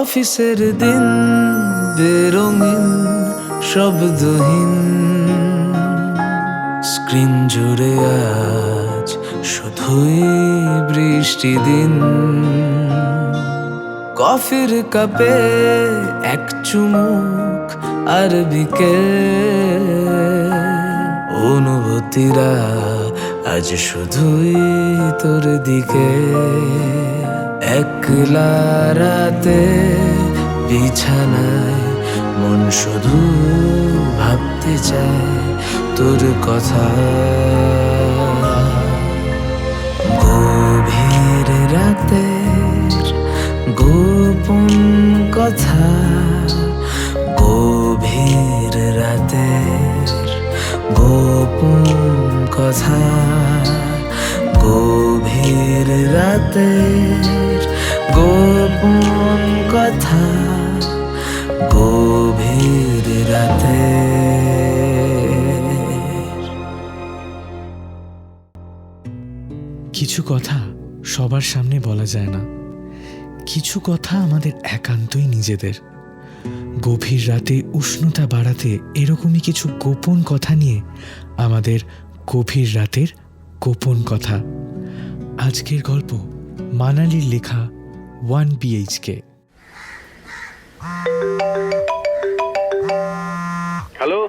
অফিসের দিন বেরঙিন শব্দহীন স্ক্রিন জুড়ে আজ শুধুই বৃষ্টি দিন। কফির কাপে এক চুমুক আর বিকেল অনুভূতিরা আজ শুধুই তোর দিকে। একলা রাতে বিছানায় মন শুধু ভাবতে চায় তোর কথা। কিছু কথা সবার সামনে বলা যায় না। কিছু কথা আমাদের একান্তই নিজেদের। গভীর রাতে উষ্ণতা বাড়াতে এরকমই কিছু গোপন কথা নিয়ে আমাদের গভীর রাতের গোপন কথা। আজকের গল্প মানালির লেখা ওয়ান বিএইচকে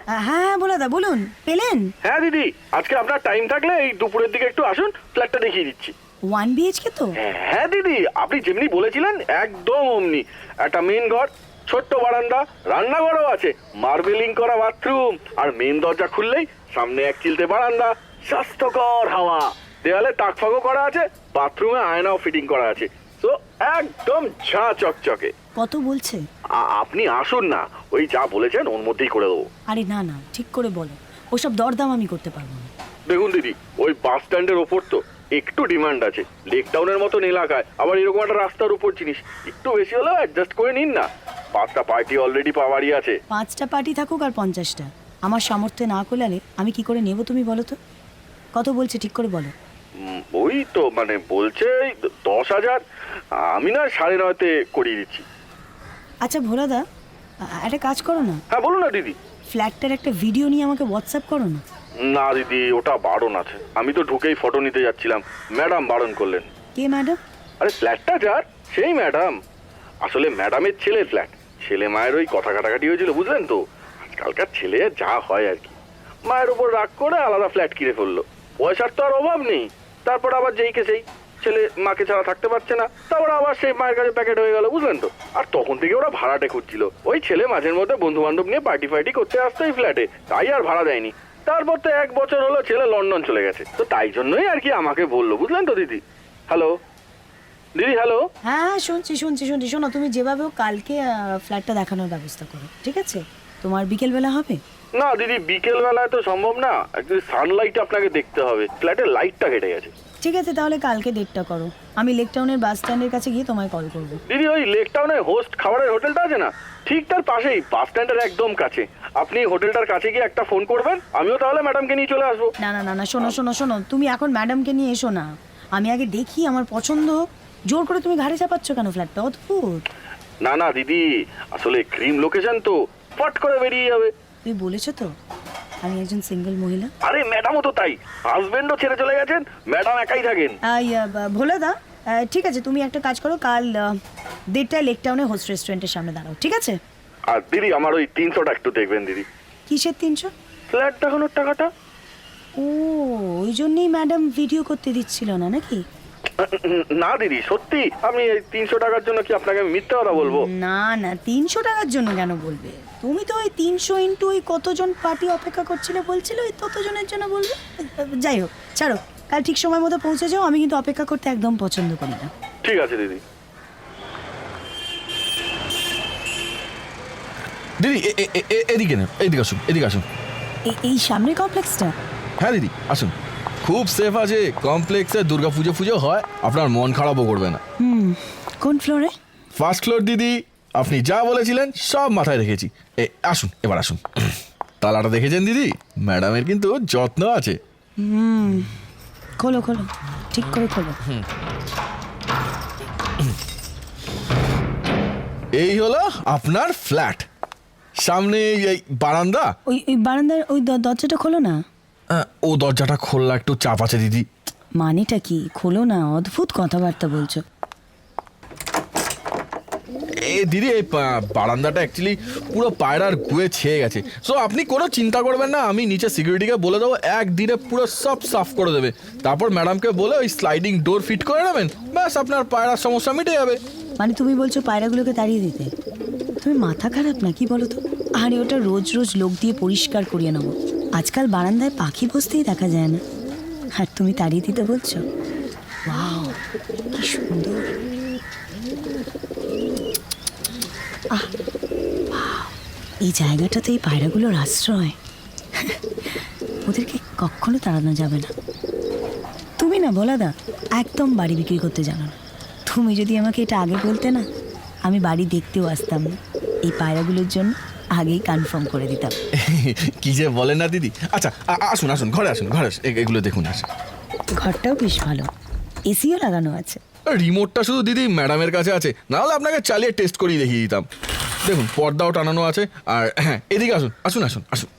হ্যাঁ হ্যাঁ দা বলুন পেলেন? হ্যাঁ দিদি আজকে আপনার টাইম থাকলে এই দুপুরের দিকে একটু আসুন ফ্ল্যাটটা দেখিয়ে দিচ্ছি। ওয়ান বিএইচকে তো? হ্যাঁ দিদি আপনি যেমনি বলেছিলেন একদম অমনি। একটা মেন ঘর ছোট্ট বারান্দা রান্নাঘরও আছে মার্বেলিং করা বাথরুম আর মেন দরজা খুললেই সামনে এক চিলতে বারান্দা স্বাস্থ্যকর হাওয়া। দেওয়ালে তাক ফাঁকও করা আছে বাথরুমে আয়নাও ফিটিং করা আছে। তো একদম ঝা চকচকে। কত বলছে? আ- আপনি আসুন না ওই যা বলেছেন ওর মধ্যেই করে দেবো। আরে না না ঠিক করে বলো। ওসব দরদাম আমি করতে পারব না। দেখুন দিদি ওই বাস স্ট্যান্ডের ওপর তো একটু ডিমান্ড আছে। লেক টাউনের মতন এলাকায় আবার এরকম একটা রাস্তার উপর জিনিস। একটু বেশি হলেও অ্যাডজাস্ট করে নিন না। পাঁচটা পার্টি অলরেডি পাওয়ারই আছে। পাঁচটা পার্টি থাকুক আর পঞ্চাশটা। আমার সামর্থ্যে না কোলালে আমি কি করে নেব তুমি বলো তো? কত বলছে ঠিক করে বলো। উম, ওই তো মানে বলছে এই দশ হাজার। আমি না সাড়ে নয়তে করিয়ে দিচ্ছি। আচ্ছা ভোলাদা আ- একটা কাজ করো না। হ্যাঁ বলুন না দিদি। ফ্ল্যাটটার একটা ভিডিও নিয়ে আমাকে হোয়াটসঅ্যাপ করো না। না দিদি ওটা বারণ আছে। আমি তো ঢুকেই ফটো নিতে যাচ্ছিলাম। ম্যাডাম বারণ করলেন। কে ম্যাডাম? আরে ফ্ল্যাটটা যার সেই ম্যাডাম। আসলে ম্যাডামের ছেলের ফ্ল্যাট ছেলে মায়ের ওই কথা কাটাকাটি হয়েছিল বুঝলেন তো? আজকালকার ছেলে যা হয় আর কি। মায়ের উপর রাগ করে আলাদা ফ্ল্যাট কিনে ফেলল। পয়সার তো আর অভাব নেই। তারপর আবার যেই কে সেই। ছেলে মাকে ছাড়া থাকতে পারছে না, তারপর আবার সেই মায়ের কাছে প্যাকেট হয়ে গেল, বুঝলেন তো? আর তখন থেকে ওরা ভাড়াটে খুঁজছিল। ওই ছেলে মাঝের মধ্যে বন্ধু বান্ধব নিয়ে পার্টি ফার্টি করতে আসতো এই ফ্ল্যাটে তাই আর ভাড়া দেয়নি। তারপর তো এক বছর হলো ছেলে লন্ডন চলে গেছে। তো তাই জন্যই আর কি আমাকে বলল, বুঝলেন তো দিদি? হ্যালো দিদি হ্যালো হ্যাঁ শুনছি শুনছি শুনছি। শোনো, তুমি যেভাবে কালকে ফ্ল্যাটটা দেখানোর ব্যবস্থা করো, ঠিক আছে? তোমার বিকেলবেলা হবে? না দিদি বিকেল বেলায় তো সম্ভব না। অ্যাকচুয়ালি সানলাইট আপনাকে দেখতে হবে। ফ্ল্যাটের লাইটটা কেটে গেছে। ঠিক আছে তাহলে কালকে ডেটটা করো। আমি লেক টাউনের বাস স্ট্যান্ডের কাছে গিয়ে তোমায় কল করব। দিদি ওই লেক টাউনে হোস্ট খাবারের হোটেলটা আছে না? ঠিক তার পাশেই বাস স্ট্যান্ডের একদম কাছে। আপনি হোটেলটার কাছে গিয়ে একটা ফোন করবেন আমিও তাহলে ম্যাডামকে নিয়ে চলে আসব। না না না না শোনো শোনো শোনো তুমি এখন ম্যাডামকে নিয়ে এসো না। আমি আগে দেখি আমার পছন্দ হোক। জোর করে তুমি ঘাড়ে চাপাচ্ছ কেন ফ্ল্যাটটা অদ্ভুত। না না দিদি আসলে ক্রিম লোকেশন তো ফট করে বেরিয়ে যাবে। তুমি বলেছ তো? আমি একজন সিঙ্গেল মহিলা। আরে ম্যাডামও তো তাই। হাজবেন্ডও ছেড়ে চলে গেছেন ম্যাডাম একাই থাকেন। ভোলে দা ঠিক আছে তুমি একটা কাজ করো কাল দেড়টায় লেক টাউনে হোস্ট রেস্টুরেন্টের সামনে দাঁড়াও ঠিক আছে? আর দিদি আমার ওই তিনশোটা একটু দেখবেন দিদি। কিসের তিনশো? ফ্ল্যাট দেখানোর টাকাটা? ও ওই জন্যই ম্যাডাম ভিডিও করতে দিচ্ছিল না নাকি? না দিদি সত্যি আমি এই তিনশো টাকার জন্য কি আপনাকে আমি মিথ্যে কথা বলব? না না তিনশো টাকার জন্য কেন বলবে? তুমি তো ওই তিনশো ইন্টু ওই কতজন পার্টি অপেক্ষা করছিলে বলছিলে ওই ততজনের জন্য বলবে? যাই হোক ছাড়ো কাল ঠিক সময় মতো পৌঁছে যাও আমি কিন্তু অপেক্ষা করতে একদম পছন্দ করি না। ঠিক আছে দিদি। দিদি এদিকে না এদিকে আসুন এদিকে আসুন। এই এই সামনের কমপ্লেক্সটা হ্যাঁ দিদি আসুন। খুব সেফ আছে কমপ্লেক্সে দুর্গা পুজো ফুজো হয় আপনার মন খারাপও করবে না। হুম কোন ফ্লোরে ফার্স্ট ফ্লোর দিদি আপনি যা বলেছিলেন সব মাথায় রেখেছি। এ আসুন এবার আসুন। তালাটা দেখেছেন দিদি? ম্যাডামের কিন্তু যত্ন আছে। খোলো খোলো ঠিক করে খোলো। এই হলো আপনার ফ্ল্যাট সামনে এই- বারান্দা? ওই ওই বারান্দার ওই দ- দরজাটা খোলো না। ও দরজাটা খোলা একটু চাপ আছে দিদি। মানেটা কি? খোলো না অদ্ভুত কথাবার্তা বলছো। এ দিদি এই পা- বারান্দাটা অ্যাকচুয়ালি পুরো পায়রার গুয়ে ছেয়ে গেছে। সো আপনি কোনো চিন্তা করবেন না আমি নিচে সিকিউরিটিকে বলে দেবো একদিনে পুরো সব সাফ করে দেবে। তারপর ম্যাডামকে বলে ওই স্লাইডিং ডোর ফিট করে নেবেন ব্যাস আপনার পায়রার সমস্যা মিটে যাবে। মানে তুমি বলছো পায়রাগুলোকে তাড়িয়ে দিতে? তুমি মাথা খারাপ না কি বলো তো? আরে ওটা রোজ রোজ লোক দিয়ে পরিষ্কার করিয়ে নেব। আজকাল বারান্দায় পাখি বসতেই দেখা যায় না। আর তুমি তাড়িয়ে দিতে বলছো? ওয়াও কি সুন্দর। আহ, এই জায়গাটা তো এই পায়রাগুলোর আশ্রয়। ওদেরকে কখনো তাড়ানো যাবে না। তুমি না বলাদা একদম বাড়ি বিক্রি করতে জানো না। তুমি যদি আমাকে এটা আগে বলতে না আমি বাড়ি দেখতেও আসতাম না এই পায়রাগুলোর জন্য। আগেই কনফার্ম করে দিতাম। কি যে বলেন না দিদি? আচ্ছা আসুন আসুন ঘরে আসুন ঘরে আসুন। এগুলো দেখুন আসুন। ঘরটাও বেশ ভালো। এসিও লাগানো আছে। রিমোটটা শুধু দিদি ম্যাডামের কাছে আছে। না হলে আপনাকে চালিয়ে টেস্ট করিয়ে দেখিয়ে দিতাম। দেখুন পর্দাও টানানো আছে। আর হ্যাঁ এদিকে আসুন আসুন আসুন আসুন।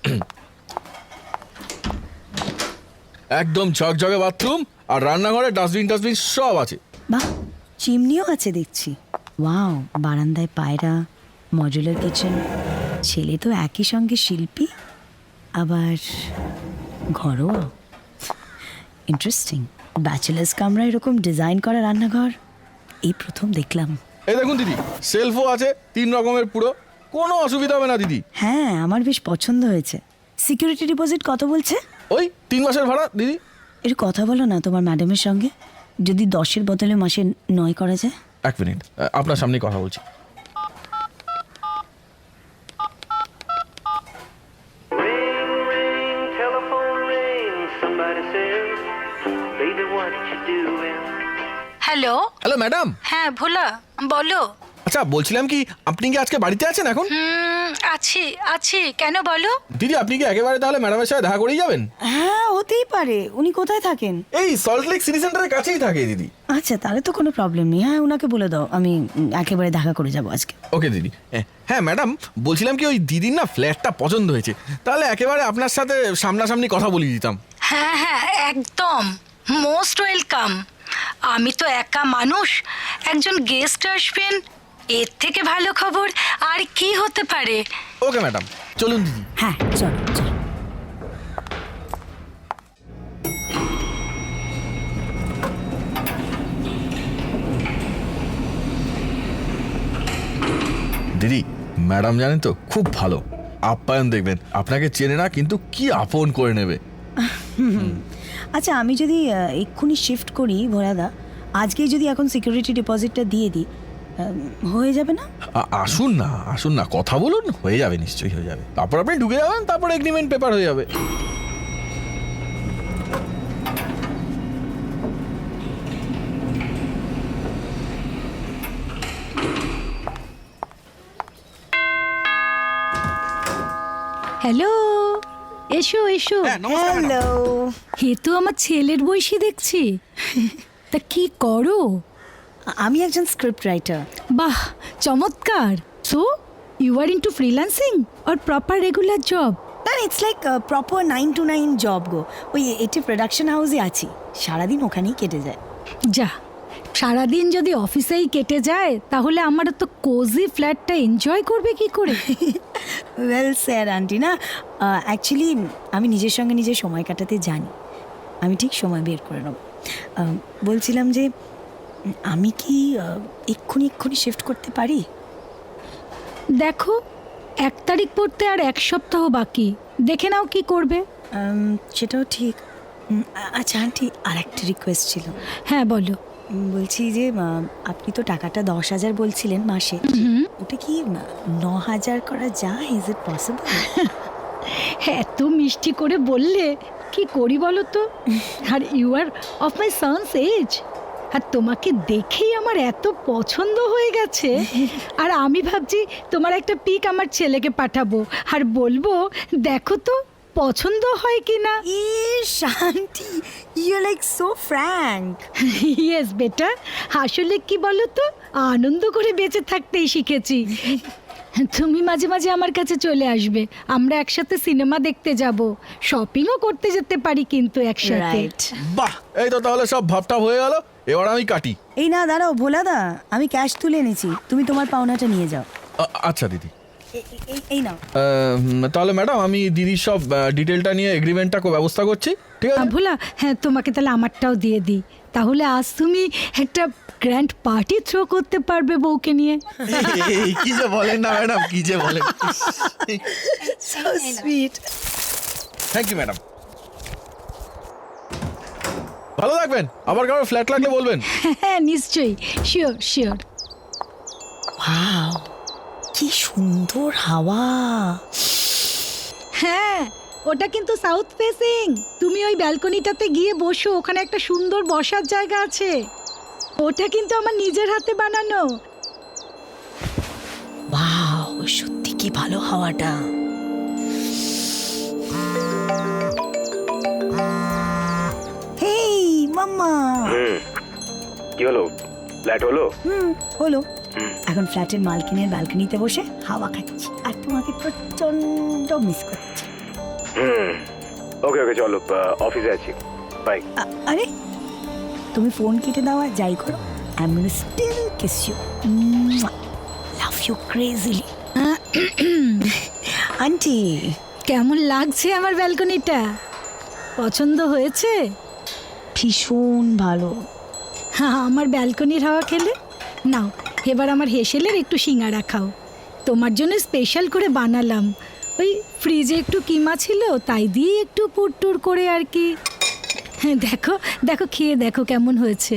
একদম ঝকঝকে বাথরুম আর রান্নাঘরে ডাস্টবিন টাস্টবিন সব আছে। বাহ চিমনিও আছে দেখছি। ওয়াও বারান্দায় পায়রা মডুলার কিচেন ছেলে তো একই সঙ্গে শিল্পী আবার ঘরোয়া? ইন্টারেস্টিং ব্যাচেলার্স কামরা এরকম ডিজাইন করা রান্নাঘর? এই প্রথম দেখলাম। এই দেখুন দিদি সেলফও আছে তিন রকমের পুরো। কোনো অসুবিধা হবে না দিদি। হ্যাঁ আমার বেশ পছন্দ হয়েছে। সিকিউরিটি ডিপোজিট কত বলছে? ওই তিন মাসের ভাড়া দিদি। একটু কথা বলো না তোমার ম্যাডামের সঙ্গে। যদি দশের বদলে মাসে নয় করা যায়? এক মিনিট আপনার সামনেই কথা বলছি। হ্যালো হ্যালো ম্যাডাম হ্যাঁ ভোলা বলো। আচ্ছা বলছিলাম কি আপনি কি আজকে বাড়িতে আছেন এখন? হুম আছি আছি। কেন বলো? দিদি আপনি কি একেবারে তাহলে ম্যাডামের সাথে দেখা করেই যাবেন? হ্যাঁ হতেই পারে। উনি কোথায় থাকেন? এই সল্ট লেক সিটি সেন্টারের কাছেই থাকে দিদি। আচ্ছা তাহলে তো কোনো প্রবলেম নেই। হ্যাঁ ওনাকে বলে দাও আমি একেবারে দেখা করে যাব আজকে। ওকে দিদি। হ্যাঁ, হ্যাঁ ম্যাডাম বলছিলাম কি ওই দিদির না ফ্ল্যাটটা পছন্দ হয়েছে। তাহলে একেবারে আপনার সাথে সামনাসামনি কথা বলিয়ে দিতাম। হ্যাঁ হ্যাঁ একদম। Most welcome. আমি তো একা মানুষ একজন গেস্ট আসবেন এর থেকে ভালো খবর আর কি হতে পারে? Okay madam. চলুন দিদি। হ্যাঁ চলো চলো। দিদি ম্যাডাম জানেন তো খুব ভালো। আপ্যায়ন দেখবেন। আপনাকে চেনে না কিন্তু কি আপন করে নেবে। আচ্ছা আমি যদি এক্ষুনি শিফট করি ভোলাদা, আজকেই যদি এখন সিকিউরিটি ডিপোজিটটা দিয়ে দিই হয়ে যাবে না? আসুন না আসুন না, কথা বলুন, হয়ে যাবে, নিশ্চয়ই হয়ে যাবে। তারপর আপনি ঢুকে যাবেন, তারপর এগ্রিমেন্ট পেপার হয়ে যাবে হ্যালো এসো। এসো হ্যালো। হে তো আমার ছেলের বয়সী দেখছি। তা কি করো? আমি একজন স্ক্রিপ্ট রাইটার বাহ চমৎকার। So you are into freelancing or proper regular job না it's like proper nine to nine job গো। ওই এটি প্রোডাকশন হাউসে আছি। সারাদিন ওখানেই কেটে যায়। যা সারাদিন যদি অফিসেই কেটে যায় তাহলে আমার তো কোজি ফ্ল্যাটটা এনজয় করবে কি করে? ওয়েল স্যার আন্টি না অ্যাকচুয়ালি আমি নিজের সঙ্গে নিজে সময় কাটাতে জানি। আমি ঠিক সময় বের করে নেব। বলছিলাম যে আমি কি এক্ষুনি এক্ষুনি শিফট করতে পারি? দেখো এক তারিখ পড়তে আর এক সপ্তাহ বাকি। দেখে নাও কি করবে। সেটাও ঠিক। আচ্ছা আন্টি আর একটা রিকোয়েস্ট ছিল। হ্যাঁ বলো। বলছি যে আপনি তো টাকাটা দশ হাজার বলছিলেন মাসে। ওটা কি ন হাজার করা যায়? ইজ ইট পসিবল এত মিষ্টি করে বললে, কি করি বলো তো? Are you are of my son's age আর তোমাকে দেখেই আমার এত পছন্দ হয়ে গেছে। আর আমি ভাবছি, তোমার একটা পিক আমার ছেলেকে পাঠাবো। আর বলব, দেখো তো পছন্দ হয় কি না এ শান্তি you like so frank yes বেটা আসলে কি বলো তো আনন্দ করে বেঁচে থাকতেই শিখেছি। তুমি মাঝে মাঝে আমার কাছে চলে আসবে। আমরা একসাথে সিনেমা দেখতে যাব। শপিংও করতে যেতে পারি কিন্তু একসাথে। রাইট বাহ এই তো তাহলে সব ভাবটা হয়ে গেল। এবার আমি কাটি। এই না দাঁড়াও ভোলাদা আমি ক্যাশ তুলে এনেছি। তুমি তোমার পাওনাটা নিয়ে যাও। আচ্ছা দিদি। এই- এই নাও তাহলে ম্যাডাম আমি দিদির সব ডিটেলটা নিয়ে এগ্রিমেন্টটা ব্যবস্থা করছি ঠিক আছে? ভোলা হ্যাঁ তোমাকে তাহলে আমারটাও দিয়ে দিই। তাহলে আজ তুমি একটা গ্র্যান্ড পার্টি থ্রো করতে পারবে বউকে নিয়ে। কি যে বলেন না ম্যাডাম কি যে বলেন। So sweet thank you madam ভালো থাকবেন। আবার কারও ফ্ল্যাট লাগলে বলবেন। হ্যাঁ নিশ্চয়ই। শিওর শিওর ওয়াও কি সুন্দর হাওয়া। হ্যাঁ ওটা কিন্তু সাউথ ফেসিং। তুমি ওই ব্যালকনিটাতে গিয়ে বসো ওখানে একটা সুন্দর বসার জায়গা আছে। ওটা কিন্তু আমার নিজের হাতে বানানো। ওয়াও সত্যি কি ভালো হাওয়াটা। হেই মাম্মা। হুম কি হলো? ফ্ল্যাট হলো? হুম হলো। এখন ফ্ল্যাটের মালকিনের ব্যালকনিতে বসে হাওয়া খাচ্ছি আর তোমাকে প্রচণ্ড মিস করছি। ওকে ওকে চলো অফিসে আছি। বাই আরে তুমি ফোন কেটে দাও আর যাই করো। I am still kiss you love you crazily aunty কেমন লাগছে আমার ব্যালকনিটা? পছন্দ হয়েছে? ভীষণ ভালো। হ্যাঁ আমার ব্যালকনির হাওয়া খেলে? নাও। এবার আমার হেসেলের একটু সিঙ্গারা খাও। তোমার জন্য স্পেশাল করে বানালাম। ওই ফ্রিজে একটু কিমা ছিল তাই দিয়ে একটু পুরটুর করে আর কি। হ্যাঁ দেখো দেখো খেয়ে দেখো কেমন হয়েছে।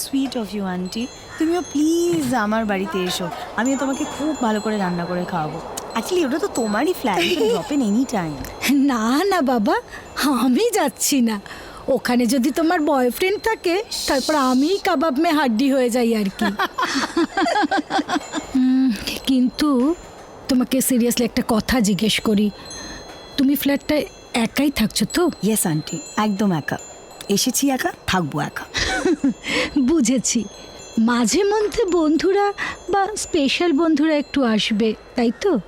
সুইট অফ ইউ আন্টি তুমিও প্লিজ আমার বাড়িতে এসো। আমিও তোমাকে খুব ভালো করে রান্না করে খাওয়াবো। অ্যাকচুয়ালি ওটা তো তোমারই ফ্ল্যাট ড্রপ এনি টাইম না না বাবা আমি যাচ্ছি না। ওখানে যদি তোমার বয়ফ্রেন্ড থাকে তারপর আমিই কাবাব মে হাড্ডি হয়ে যাই আর কি। কিন্তু তোমাকে সিরিয়াসলি একটা কথা জিজ্ঞেস করি। তুমি ফ্ল্যাটটা একাই থাকছো তো? ইয়েস আন্টি একদম একা। এসেছি একা থাকব একা। বুঝেছি। মাঝে মধ্যে বন্ধুরা বা স্পেশাল বন্ধুরা একটু আসবে তাই তো?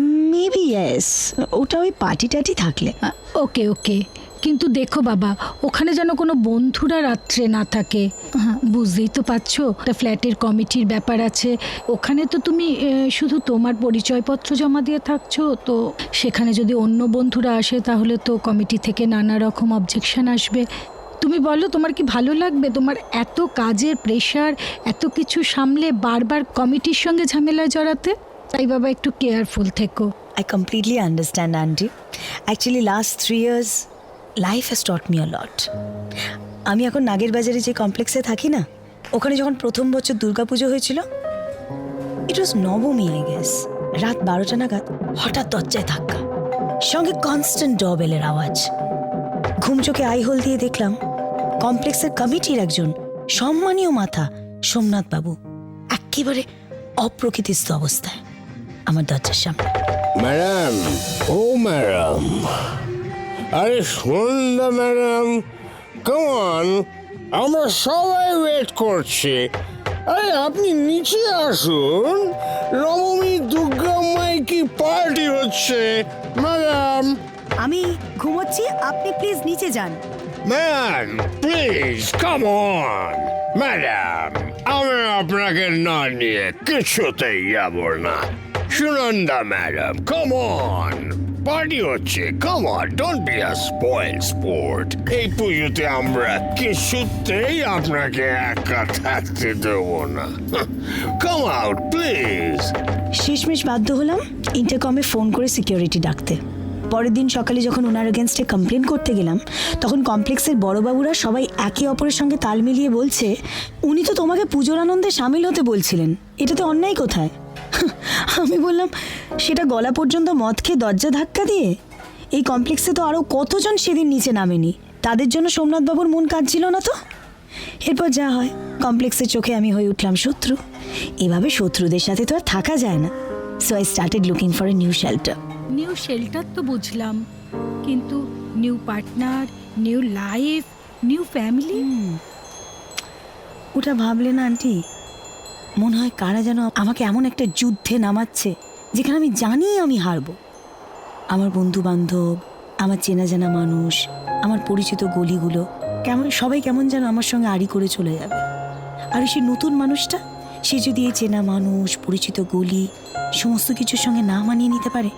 মেবি ইয়েস ওটা ওই পার্টি টাটি থাকলে ওকে ওকে কিন্তু দেখো বাবা ওখানে যেন কোনো বন্ধুরা রাত্রে না থাকে। হ্যাঁ বুঝতেই তো পারছ একটা ফ্ল্যাটের কমিটির ব্যাপার আছে। ওখানে তো তুমি শুধু তোমার পরিচয়পত্র জমা দিয়ে থাকছো তো সেখানে যদি অন্য বন্ধুরা আসে তাহলে তো কমিটি থেকে নানা রকম অবজেকশন আসবে। তুমি বলো তোমার কি ভালো লাগবে? তোমার এত কাজের প্রেশার এত কিছু সামলে বারবার কমিটির সঙ্গে ঝামেলায় জড়াতে? তাই বাবা একটু কেয়ারফুল থেকো। I completely understand aunty actually last three years, life has taught a lot. আমি এখন নাগের বাজারে যে কমপ্লেক্সে থাকি না, ওখানে যখন প্রথম বছর দুর্গাপুজো হয়েছিল ইট ওয়াজ নবমী আই গেস রাত বারোটা নাগাদ হঠাৎ দরজায় ধাক্কা। সঙ্গে কনস্ট্যান্ট ডবেলের আওয়াজ। ঘুম চোখে আই হোল দিয়ে দেখলাম কমপ্লেক্সের কমিটির একজন সম্মানীয় মাথা সোমনাথ বাবু, একেবারে অপ্রকৃতিস্থ অবস্থায়। আমার দরজার সামনে। ম্যাডাম ও ম্যাডাম আরে সন্ধ্যা ম্যাডাম। কেমন আমরা সবাই ওয়েট করছি। আরে আপনি নিচে আসুন। নবমী দুর্গা মাই কি পার্টি হচ্ছে? ম্যাডাম আমি ঘুমোচ্ছি আপনি প্লিজ নিচে যান। Ma'am please come on madam আমি আপনাকে না নিয়ে কিছুতেই যাব না। Sunanda madam come on party হচ্ছে। Come on don't be a spoil sport এই পুজোতে আমরা কিছুতেই আপনাকে একা থাকতে দেবো না। কাম আউট প্লিজ শেষমেশ বাধ্য হলাম ইন্টারকমে ফোন করে সিকিউরিটি ডাকতে। পরের দিন সকালে যখন ওনার এগেনস্টে কমপ্লেন করতে গেলাম, তখন কমপ্লেক্সের বড়বাবুরা সবাই একে অপরের সঙ্গে তাল মিলিয়ে বলছে, উনি তো তোমাকে পুজোর আনন্দে সামিল হতে বলছিলেন। এটাতে অন্যায় কোথায়? আমি বললাম সেটা গলা পর্যন্ত মদ খেয়ে দরজা ধাক্কা দিয়ে? এই কমপ্লেক্সে তো আরও কতজন সেদিন নিচে নামেনি? তাদের জন্য সোমনাথবাবুর মন কাঁদছিল না তো? এরপর যা হয় কমপ্লেক্সের চোখে আমি হয়ে উঠলাম শত্রু। এভাবে শত্রুদের সাথে তো আর থাকা যায় না। So I started looking for a new shelter new shelter তো বুঝলাম কিন্তু new partner new life new family ওটা ভাবলে না আন্টি মনে হয় কারা যেন আমাকে এমন একটা যুদ্ধে নামাচ্ছে, যেখানে আমি জানি আমি হারবো। আমার বন্ধু বান্ধব আমার চেনা জানা মানুষ, আমার পরিচিত গলিগুলো, কেমন, সবাই কেমন যেন আমার সঙ্গে আড়ি করে চলে যাবে। আর সেই নতুন মানুষটা, সে যদি এই চেনা মানুষ, পরিচিত গলি, সমস্ত কিছুর সঙ্গে না মানিয়ে নিতে পারে,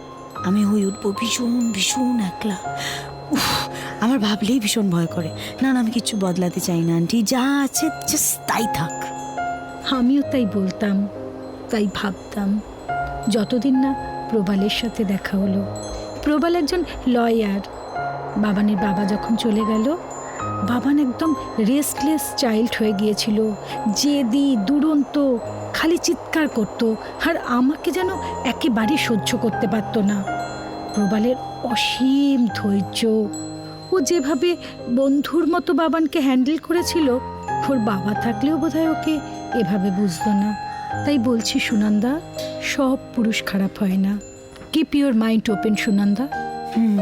আমি হয়ে উঠবো ভীষণ ভীষণ একলা। আমার ভাবলেই ভীষণ ভয় করে। না না, আমি কিচ্ছু বদলাতে চাই না, আন্টি, যা আছে জাস্ট তাই থাক। আমিও তাই বলতাম, তাই ভাবতাম। যতদিন না প্রবালের সাথে দেখা হলো। প্রবাল একজন লয়ার। বাবানের বাবা যখন চলে গেল, বাবান একদম রেস্টলেস চাইল্ড হয়ে গিয়েছিল। জেদি, দুরন্ত, খালি চিৎকার করত, আর আমাকে যেন একেবারে সহ্য করতে পারতো না। প্রবালের অসীম ধৈর্য। ও যেভাবে বন্ধুর মতো বাবানকে হ্যান্ডেল করেছিল, ওর বাবা থাকলেও বোধহয় ওকে এভাবে বুঝতো না। তাই বলছি সুনন্দা সব পুরুষ খারাপ হয় না। Keep your mind open Sunanda. হুম।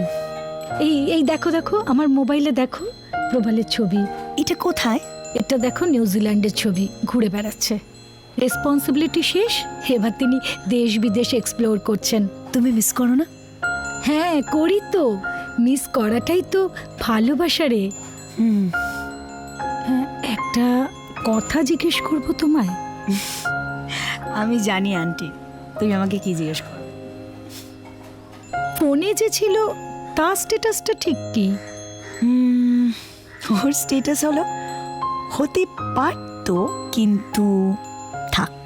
এই এই দেখো দেখো আমার মোবাইলে দেখো প্রবালের ছবি। এটা কোথায়? এটা দেখো নিউজিল্যান্ডের ছবি ঘুরে বেড়াচ্ছে। রেসপন্সিবিলিটি শেষ এবার তিনি দেশ বিদেশ এক্সপ্লোর করছেন। তুমি মিস করো না? হ্যাঁ করি তো। মিস করাটাই তো ভালোবাসা রে। হুম। হ্যাঁ একটা কথা জিজ্ঞেস করব তোমায়? আমি জানি আন্টি। তুমি আমাকে কি জিজ্ঞেস করো? ফোনে যে ছিল তার স্ট্যাটাসটা ঠিক কি? হুম, ওর স্টেটাস হলো হতে পারতো কিন্তু থাক।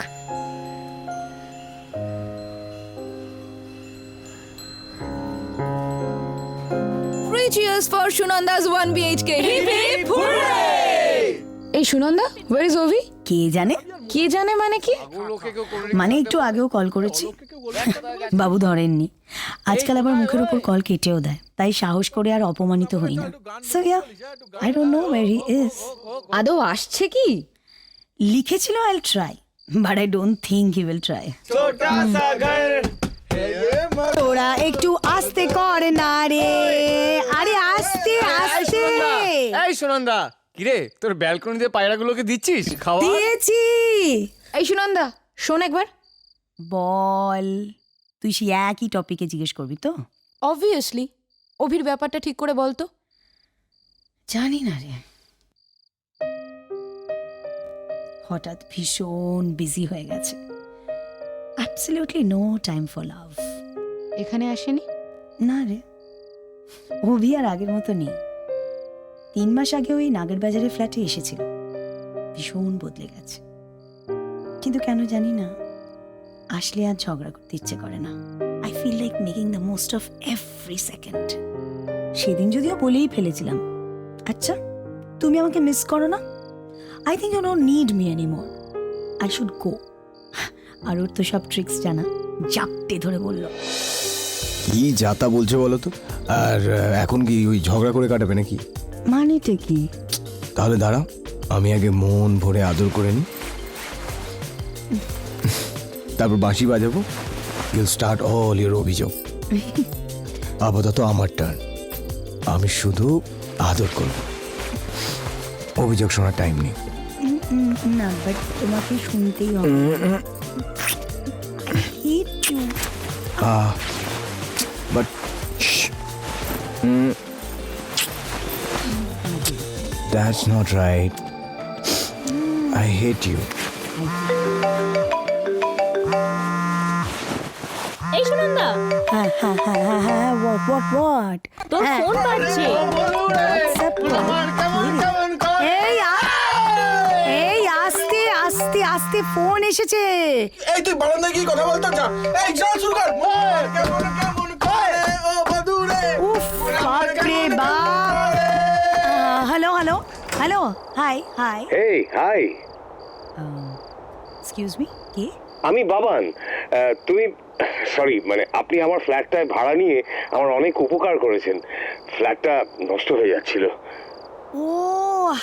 Three cheers for Shunanda's 1 BHK. Hip hip এই সুনন্দা ওয়ার ইজ ওভি কে জানে? কে জানে মানে কি? মানে একটু আগেও কল করেছি। বাবু ধরেননি। আজকাল আবার মুখের উপর কল কেটেও দেয়। তাই সাহস করে আর অপমানিত হই না। So yeah I don't know where he is আদৌ আসছে কি? লিখেছিল I try but I don't think he will try তোরা একটু আস্তে কর না রে আরে আস্তে আস্তে এই সুনন্দা কিরে তোর ব্যালকনিতে পায়রাগুলোকে দিচ্ছিস? খাওয়া? দিয়েছি। এই সুনন্দা শোন একবার। বল তুই সেই একই টপিকে জিজ্ঞেস করবি তো? অবভিয়াসলি অভির ব্যাপারটা ঠিক করে বল তো। জানি না রে। হঠাৎ ভীষণ বিজি হয়ে গেছে। Absolutely no time for love এখানে আসেনি? না রে। অভি আর আগের মতো নেই। তিন মাস আগে ওই নাগের বাজারে ফ্ল্যাটে এসেছিল। ভীষণ বদলে গেছে। কিন্তু কেন জানি না, আসলে আর ঝগড়া করতে ইচ্ছে করে না। I feel like making the most of every second সেদিন যদিও বলেই ফেলেছিলাম আচ্ছা তুমি আমাকে মিস করো না? I think you no need me any more I should go আর ওর তো সব ট্রিক্স জানা, জাপটে ধরে বলল। কি যাতা বলছে বলো তো? আর এখন কি ওই ঝগড়া করে কাটাবে নাকি? মানেটা কি? তাহলে দাঁড়া আমি আগে মন ভরে আদর করে নিই। তারপর বাঁশি বাজাবো ইউল স্টার্ট অল ইউর অভিযোগ। আপাতত আমার টার্ন আমি শুধু আদর করব। অভিযোগ শোনার টাইম নেই। না বাট তোমাকে শুনতেই হবে. But that's not right I hate you এই সুনন্দা হ্যাঁ হ্যাঁ হ্যাঁ হ্যাঁ হ্যাঁ হোয়াট হোয়াট হোয়াট তোর ফোন বাজছে এই এই আস্তে আস্তে আস্তে ফোন এসেছে। এই তুই বারান্দায় গিয়ে কথা বলতো যা। এই চল শুরু কর। কেমন কেমন? করে ও বধুরে উফ বাপ রে বাপ। হাই হাই এই হাই এক্সকিউজ মি কে? আমি বাবান। আহ, তুমি সরি মানে আপনি আমার ফ্ল্যাটটায় ভাড়া নিয়ে আমার অনেক উপকার করেছেন। ফ্ল্যাটটা নষ্ট হয়ে যাচ্ছিল। ও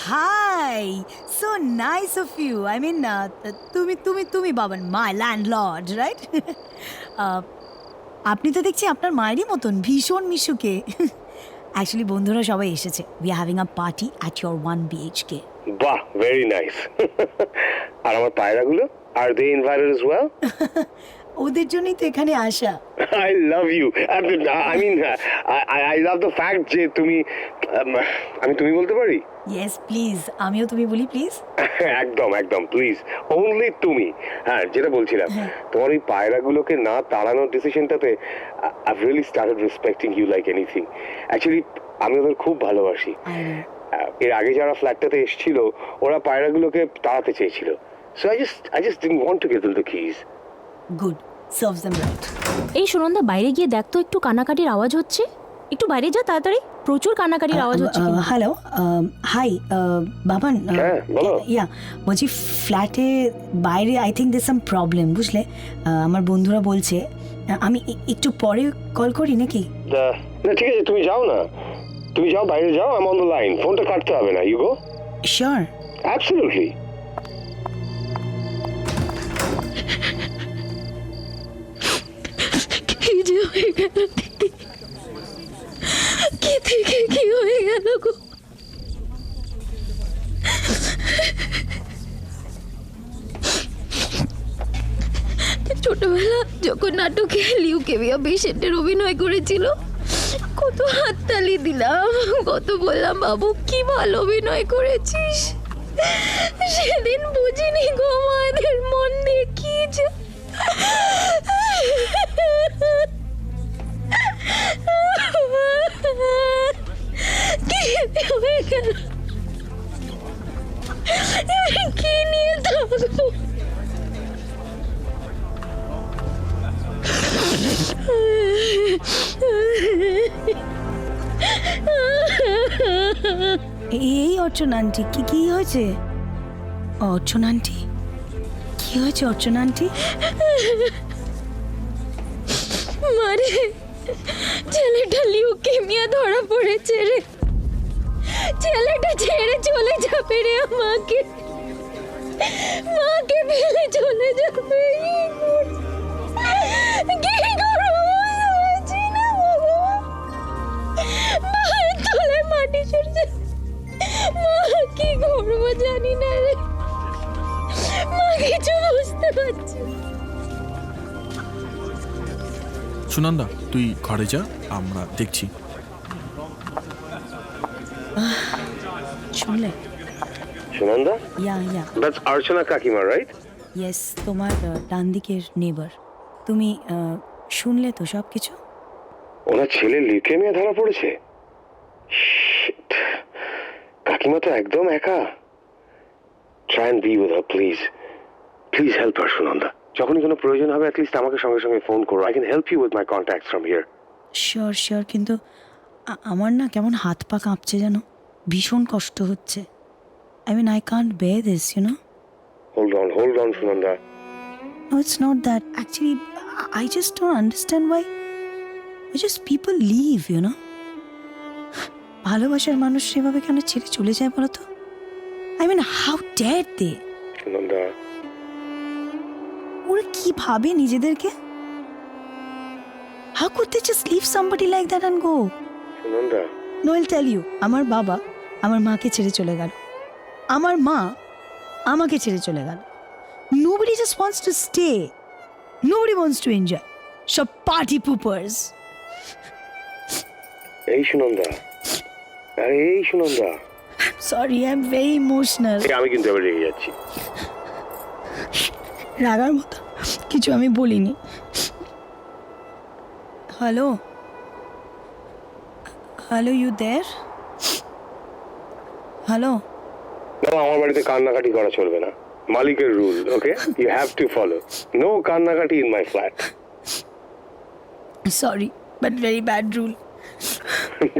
hi so nice of you I mean তুমি তুমি তুমি বাবান মাই ল্যান্ডলর্ড রাইট আপনি তো দেখছি আপনার মায়েরই মতন ভীষণ মিশুকে। অ্যাকচুয়ালি বন্ধুরা সবাই এসেছে। We are having a party at your one BHK বাহ ভেরি নাইস আর আমার পায়রাগুলো আর দে ইনভাইটেড as well? ওদের জন্যই তো এখানে আসা। Mean, I mean, I, I- I love the fact যে তুমি um, আমি তুমি বলতে পারি? ইয়েস প্লিজ আমিও তুমি বলি প্লিজ একদম একদম প্লিজ অনলি তুমি। হ্যাঁ যেটা বলছিলাম তোমার ওই পায়রাগুলোকে না তাড়ানোর ডিসিশনটাতে I really started respecting you like anything actually আমি ওদের খুব ভালোবাসি। আই এর আগে যারা ফ্ল্যাটটাতে এসেছিল ওরা পায়রাগুলোকে তাড়াতে চেয়েছিল। So I just I just didn't want to give the keys good serves them right এই সুনন্দা বাইরে গিয়ে দেখ তো একটু কানাকাটির আওয়াজ হচ্ছে। একটু বাইরে যা তাড়াতাড়ি। প্রচুর কানাকাটির আওয়াজ হচ্ছে হ্যালো হাই বাবান হ্যাঁ, ইয়া বলছি ফ্ল্যাটে বাইরে I think there some problem বুঝলে? আমার বন্ধুরা বলছে আমি একটু পরে কল করি নাকি? না ঠিক আছে তুমি যাও না। তুমি যাও বাইরে যাও আই অন দ্য লাইন ফোনটা কাটতে হবে না ইউ গো শিওর অ্যাবসলিউটলি হয়ে গেল কি থেকে কি হয়ে গেল গো ছোটবেলা যখন নাটকে লিউকেমিয়া পেশেন্টের অভিনয় করেছিল। কত হাততালি দিলাম, কত বললাম, বাবু, কি ভালো অভিনয় করেছিস? সেদিন বুঝিনি গো, মায়েদের মন দিয়ে কি যে হয়ে গেল কি নিয়ে থাকব এই অর্চন আন্টি, কি কি হয়েছে? অর্চন আন্টি? কি হয়েছে অর্চন আন্টি? মারে। ছেলেটা লিউকেমিয়া ধরা পড়েছে রে। ছেলেটা ছেড়ে চলে যাবে রে আমাকে। মাকে ফেলে চলে যাবে। কি করব জানি না রে। মা, কিছু বুঝতে পারছি সুনন্দা তুই ঘরে যা আমরা দেখছি। শুনলে? সুনন্দা ইয়া ইয়া দ্যাটস অর্চনা কাকিমা রাইট ইয়েস তোমার ডান দিকের নেবার তুমি শুনলে তো সব কিছু ওনার ছেলে লিউকেমিয়া ধরা পড়েছে? কাকিমা তো একদম একা। Try and be with her please please help her Sunanda যখনই কোনো প্রয়োজন হবে অ্যাটলিস্ট আমাকে সঙ্গে সঙ্গে ফোন করো। I can help you with my contacts from here sure sure কিন্তু আমার না কেমন হাত পা কাঁপছে যেন। ভীষণ কষ্ট হচ্ছে। I mean I can't be this you know hold on hold on Sunanda No, it's not that. Actually, I- I just don't understand why. Why just people leave, you know? ভালোবাসার মানুষ সেভাবে কেন ছেড়ে চলে যায় বলো তো? I mean how dare they Sunanda ওরা কি ভাবে নিজেদেরকে? How could they just leave somebody like that and go Sunanda. No will tell you আমার বাবা আমার মাকে ছেড়ে চলে গেল। আমার মা আমাকে ছেড়ে চলে গেল। Nobody just wants to stay nobody wants to enjoy সব পার্টি পুপার্স এই সুনন্দা। আরে এই Sunanda. Sorry I am very emotional আমি কিন্তু এবার রেগে যাচ্ছি। রাগার মতো। কিছু আমি বলিনি। Hello hello you there hello না আমার বাড়িতে কান্নাকাটি করা চলবে না। মালিকের rule okay you have to follow no কান্নাকাটি in my flat sorry but very bad rule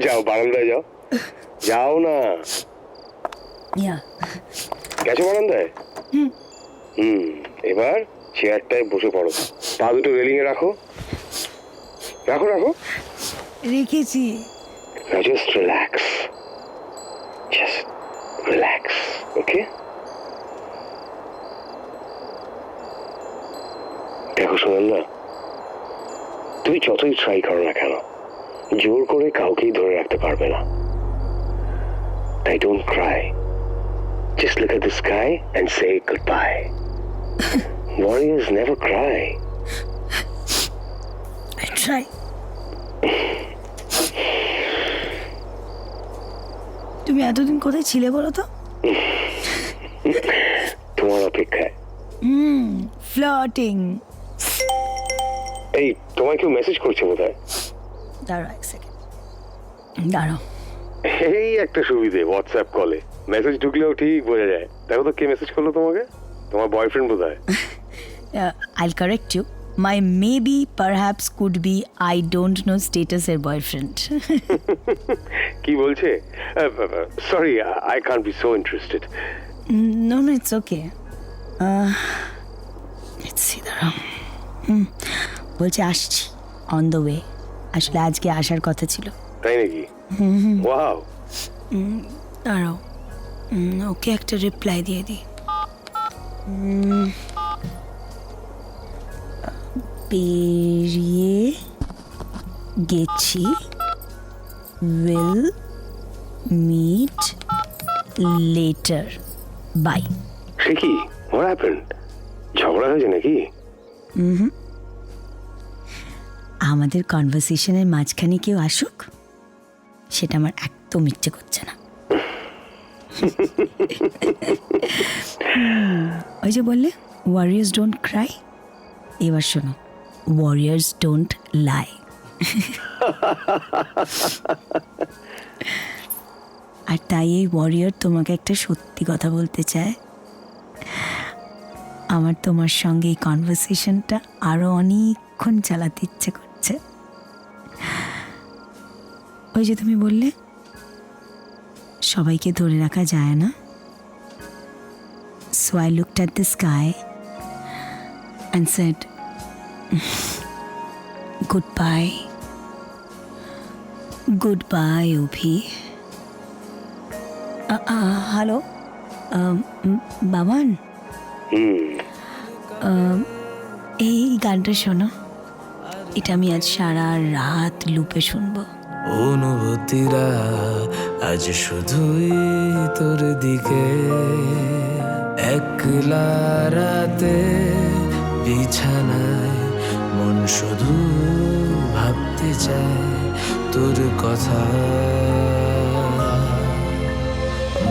যাও বারান্দায় যাও। যাও না। ইয়া গেছো বারান্দায়? হুম এবার? চেয়ারটায় বসে পড়ো। পা দুটো রেলিং এ রাখো। রাখো রাখো। রেখেছি। Just relax just relax okay দেখো শোনেন না তুমি যতই ট্রাই করো না কেন জোর করে কাউকেই ধরে রাখতে পারবে না। তাই don't cry just look at the sky and say goodbye warriors never cry try তুমি এতদিন কোথায় ছিলে বলো তো? তোমার অপেক্ষায়। হুম ফ্লটিং এই তোমায় কেউ মেসেজ করছে বোধ হয় দাঁড়াও এক সেকেন্ড দাঁড়াও। এই একটা সুবিধে হোয়াটসঅ্যাপ কলে মেসেজ ঢুকলেও ঠিক বোঝা যায়। দেখো তো কে মেসেজ করল তোমাকে? তোমার বয়ফ্রেন্ড বোধ হয় I'll correct you my maybe perhaps could be I don't know স্টেটাসের boyfriend কি বলছে? Sorry I can't be so interested no no it's okay it's hmm বলছে আসছি অন দ্য ওয়ে আসলে আজকে আসার কথা ছিল। তাই নাকি? ওয়াও দাঁড়াও। ওকে একটা রিপ্লাই দিয়ে দিই। উম, পেরিয়ে গেছি। উইল মিট লেটার বাই সে কি? হোয়াট হ্যাপেন্ড ঝগড়া হয়েছে নাকি? আমাদের কনভারসেশনের মাঝখানে কেউ আসুক সেটা আমার একদম ইচ্ছে করছে না। ওই যে বললে ওয়ারিয়ার্স ডোন্ট ক্রাই এবার শোনো ওয়ারিয়ার্স ডোন্ট লাই আর তাই এই ওয়ারিয়ার তোমাকে একটা সত্যি কথা বলতে চায়। আমার তোমার সঙ্গে এই কনভারসেশনটা আরও অনেকক্ষণ চালাতে ইচ্ছে করছে। ওই যে তুমি বললে, সবাইকে ধরে রাখা যায় না। So I looked at the sky and said goodbye goodbye Abhi hello Baban এই গানটা শোনো। এটা আমি আজ সারা রাত লুপে শুনব। অনুভূতিরা আজ শুধুই তোর দিকে। একলা রাতে বিছানায় মন শুধু ভাবতে চায় তোর কথা।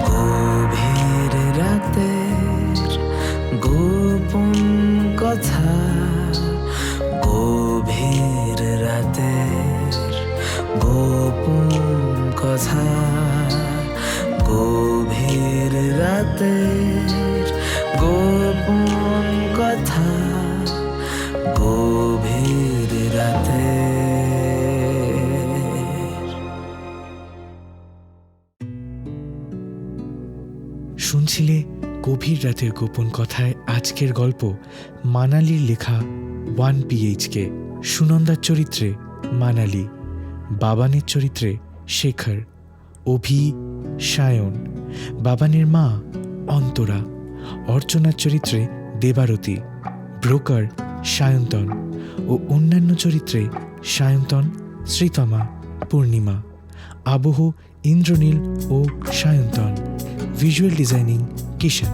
গভীর রাতের গোপন কথা, গভীর রাতের গোপন কথা, গভীর রাতের গোপন কথা। শুনছিলে গভীর রাতের গোপন কথায় আজকের গল্প মানালির লেখা ওয়ান পিএইচকে, সুনন্দার চরিত্রে মানালি, বাবানের চরিত্রে শেখর, অভি সায়ন, বাবানের মা অন্তরা, অর্চনার চরিত্রে দেবারতী, ব্রোকার সায়ন্তন ও অন্যান্য চরিত্রে সায়ন্তন, শ্রীতমা, পূর্ণিমা, আবহ, ইন্দ্রনীল ও সায়ন্তন। ভিজুয়াল ডিজাইনিং কিষান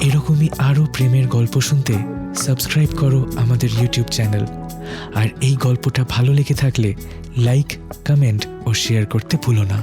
এরকমই আরও প্রেমের গল্প শুনতে সাবস্ক্রাইব করো আমাদের ইউটিউব চ্যানেল আর এই গল্পটা ভালো লেগে থাকলে লাইক কমেন্ট ও শেয়ার করতে ভুলো না।